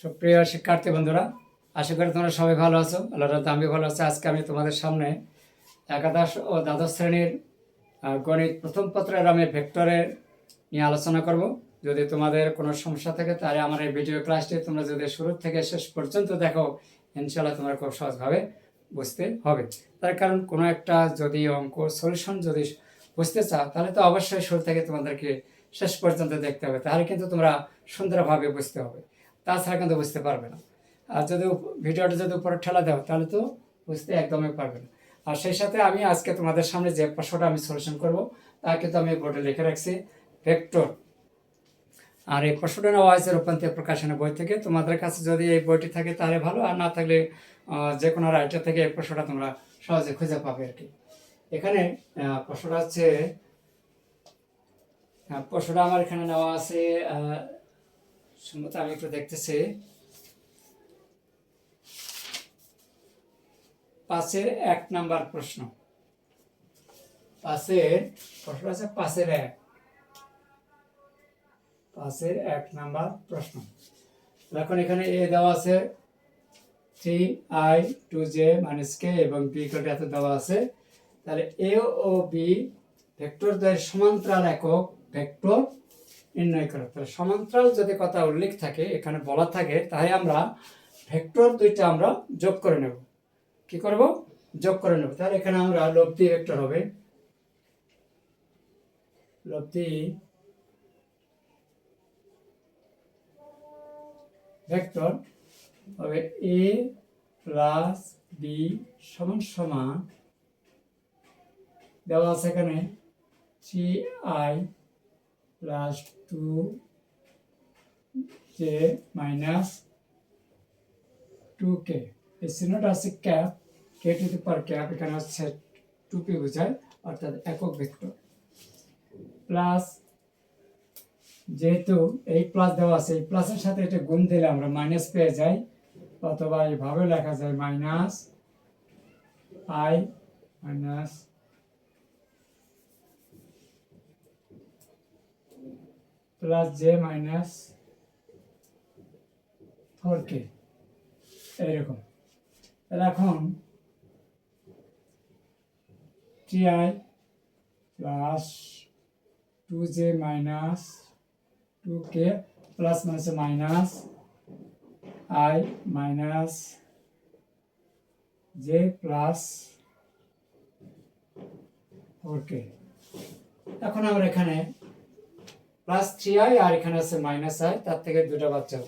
সুপ্রিয় শিক্ষার্থী বন্ধুরা, আশা করি তোমরা সবাই ভালো আছো। আল্লাহ আমি ভালো আছি। আজকে আমি তোমাদের সামনে একাদশ ও দ্বাদশ শ্রেণির গণিত প্রথম পত্রের আমি ভেক্টরের নিয়ে আলোচনা করব। যদি তোমাদের কোনো সমস্যা থাকে, তাহলে আমার এই ভিডিও ক্লাসটি তোমরা যদি শুরু থেকে শেষ পর্যন্ত দেখো ইনশাল্লাহ তোমরা খুব সহজভাবে বুঝতে হবে। তার কারণ, কোনো একটা যদি অঙ্ক সলিউশন যদি বুঝতে চাও, তাহলে তো অবশ্যই শুরু থেকে তোমাদেরকে শেষ পর্যন্ত দেখতে হবে। তাহলে কিন্তু তোমরা সুন্দরভাবে বুঝতে হবে। তাছাড়া কিন্তু বুঝতে পারবে না। আর যদি ভিডিওটা যদি উপরে ঠেলা দাও, তাহলে তো বুঝতে একদমই পারবে না। আর সেই সাথে আমি আজকে তোমাদের সামনে যে প্রশ্নটা আমি সলিউশন করব, তা কিন্তু আমি বোর্ডে লিখে রাখছি ভেক্টর আর এই প্রশ্নটা নেওয়া হয়েছে রূপান্তর প্রকাশনের বই থেকে। তোমাদের কাছে যদি এই বইটি থাকে, তাহলে ভালো। আর না থাকলে যে কোনো রাইটার থেকে এই প্রশ্নটা তোমরা সহজে খুঁজে পাবে আর কি। এখানে প্রশ্নটা হচ্ছে প্রশ্নটা আমার এখানে নেওয়া আছে সম্ভবত আমি একটু দেখতেছি। পাঁচের এক নাম্বার প্রশ্ন। পাঁচের, প্রশ্ন আছে পাঁচের এক। পাঁচের এক নাম্বার প্রশ্ন। এখন এখানে এ দেওয়া আছে three I two J minus K এবং বি কোটা এত দেওয়া আছে। তাহলে এ ও বি ভেক্টর দ্বয়ের সমান্তরাল একক ভেক্টর নির্ণয় করো। তাহলে সমান্তরাল যদি কথা উল্লেখ থাকে, এখানে বলা থাকে তাই আমরা ভেক্টর দুইটা আমরা যোগ করে নেব। কি করব? যোগ করে নেব। তাহলে এখানে আমরা লব্ধি ভেক্টর হবে। লব্ধি ভেক্টর হবে এ প্লাস বি সমান সমান, দেওয়া আছে এখানে three I plus two J minus two K এই আছে cap K to the power cap এখানে হচ্ছে টু বোঝায়, অর্থাৎ একক ভেক্টর প্লাস যেহেতু এই প্লাস দেওয়া আছে, এই প্লাসের সাথে এটা গুণ দিলে আমরা মাইনাস পেয়ে যাই, অথবা এইভাবে লেখা যায় minus I minus plus J minus four K এইরকম। তাহলে এখন three I plus two J minus two K plus মানে minus I minus J plus four K এখন আমরা এখানে প্লাস থ্রি আই আর এখানে আছে মাইনাস আই তার থেকে দুটা বাচ্চা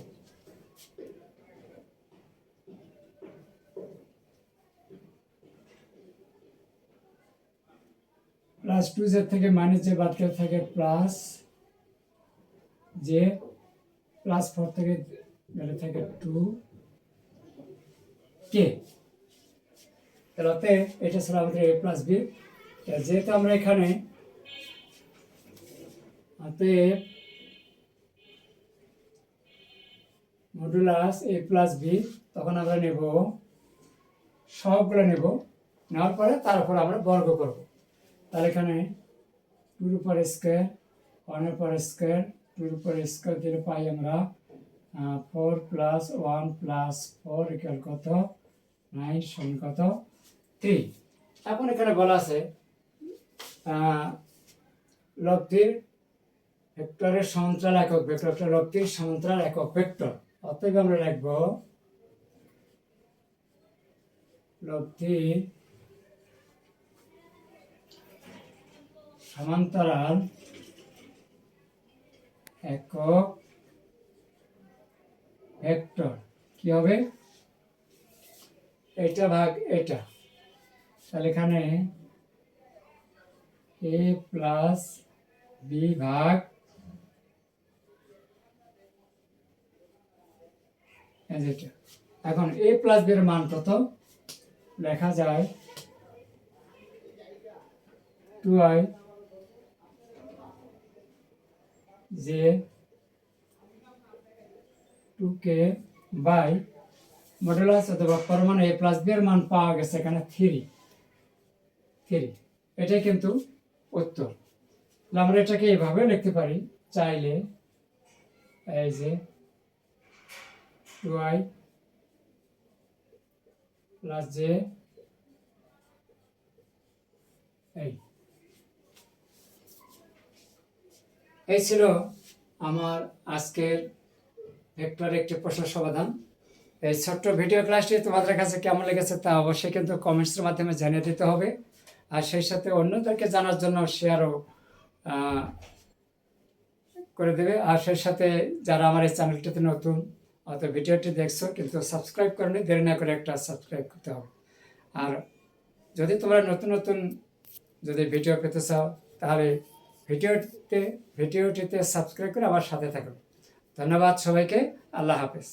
প্লাস টু জেড থেকে মাইনাস জে বাদ করে থাকে প্লাস জে প্লাস ফোর থেকে গেলে থাকে টু কে তাহলে এটা ছিল আমাদের এ প্লাস বি যেহেতু আমরা এখানে অতএব মডুলাস এ প্লাস বি তখন আমরা নেব, সবগুলো নেব, নেওয়ার পরে তারপর আমরা বর্গ করব। তাহলে এখানে টুর উপর স্কোয়ার ওয়ানের পর স্কোয়ার টুর উপর স্কোয়ার দিলে পাই আমরা four plus one plus four equal কত? নাইন সমান কত? থ্রি এখন এখানে বলা আছে লব্ধির ভেক্টরের সমান্তরাল একক ভেক্টর একটা লব্ধির সমান্তরাল একক ভেক্টর। অতএব আমরা লিখব লব্ধির সমান্তরাল একক ভেক্টর। কি হবে? এটা ভাগ এটা। তাহলে এখানে এ প্লাস বি ভাগ এই যে এটা। এখন এ প্লাস বি এর মান কত লেখা যায় টু আই যে টু কে বাই মডুলাস অথবা পরমাণু এ প্লাস বি এর মান পাওয়া গেছে এখানে থ্রি থ্রি এটাই কিন্তু উত্তর আমরা এটাকে এইভাবে লিখতে পারি, চাইলে এই যে টু প্লাস জে এই এই ছিল আমার আজকের ভেক্টর একটি প্রশ্ন সমাধান। এই ছোট্ট ভিডিও ক্লাসটি তোমাদের কাছে কেমন লেগেছে তা অবশ্যই কিন্তু কমেন্টসের মাধ্যমে জানিয়ে দিতে হবে। আর সেই সাথে অন্যদেরকে জানার জন্য শেয়ারও করে দেবে। আর সেই সাথে যারা আমার এই চ্যানেলটিতে নতুন অত ভিডিওটি দেখছ, কিন্তু সাবস্ক্রাইব করনি, দেরি না করে একটা সাবস্ক্রাইব করতে হবে। আর যদি তোমরা নতুন নতুন যদি ভিডিও পেতে চাও, তাহলে ভিডিওতে, ভিডিওটিতে সাবস্ক্রাইব করে আমার সাথে থাকো। ধন্যবাদ সবাইকে, আল্লাহ হাফেজ।